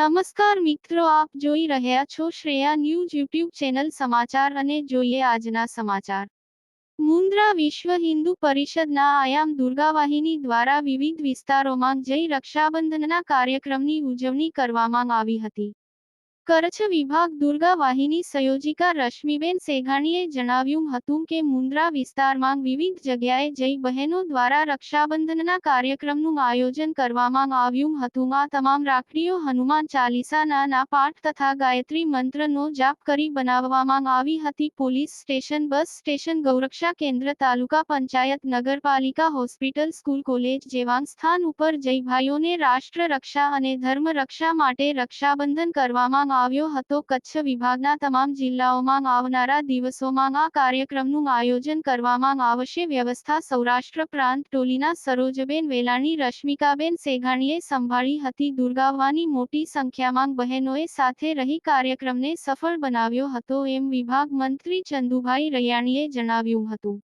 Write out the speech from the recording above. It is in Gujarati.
નમસ્કાર મિત્રો, આપ જોઈ રહ્યા છો શ્રેયા ન્યૂઝ યુટ્યુબ ચેનલ સમાચાર અને જોઈએ આજના સમાચાર. મુન્દ્રા વિશ્વ હિન્દુ પરિષદના આયામ દુર્ગાવાહિની દ્વારા વિવિધ વિસ્તારોમાં જઈ રક્ષાબંધનના કાર્યક્રમની ઉજવણી કરવામાં આવી હતી. કચ્છ વિભાગ દુર્ગા વાહિની સંયોજિકા રશ્મિબેન સેઘાણીએ જણાવ્યું હતું કે મુન્દ્રા વિસ્તારમાં વિવિધ જગ્યાએ જઈ બહેનો દ્વારા રક્ષાબંધનના કાર્યક્રમનું આયોજન કરવામાં આવ્યું હતું. આ તમામ રાખડીઓ હનુમાન ચાલીસાના ના પાઠ તથા ગાયત્રી મંત્રનો જાપ કરી બનાવવામાં આવી હતી. પોલીસ સ્ટેશન, બસ સ્ટેશન, ગૌરક્ષા કેન્દ્ર, તાલુકા પંચાયત, નગરપાલિકા, હોસ્પિટલ, સ્કૂલ, કોલેજ જેવા સ્થાન ઉપર જઈ ભાઈઓને રાષ્ટ્ર રક્ષા અને ધર્મ રક્ષા માટે રક્ષાબંધન કરવામાં આવ્યો હતો. કચ્છ વિભાગના તમામ જિલ્લાઓમાં આવનારા દિવસોમાં આ કાર્યક્રમનું આયોજન કરવામાં આવશે. વ્યવસ્થા સૌરાષ્ટ્ર પ્રાંત ટોલીના સરોજબેન વેલાણી, રશ્મિકાબેન સેઘાણીએ સંભાળી હતી. દુર્ગાવવાની મોટી સંખ્યામાં બહેનોએ સાથે રહી કાર્યક્રમને સફળ બનાવ્યો હતો એમ વિભાગ મંત્રી ચંદુભાઈ રૈયાણીએ જણાવ્યું હતું.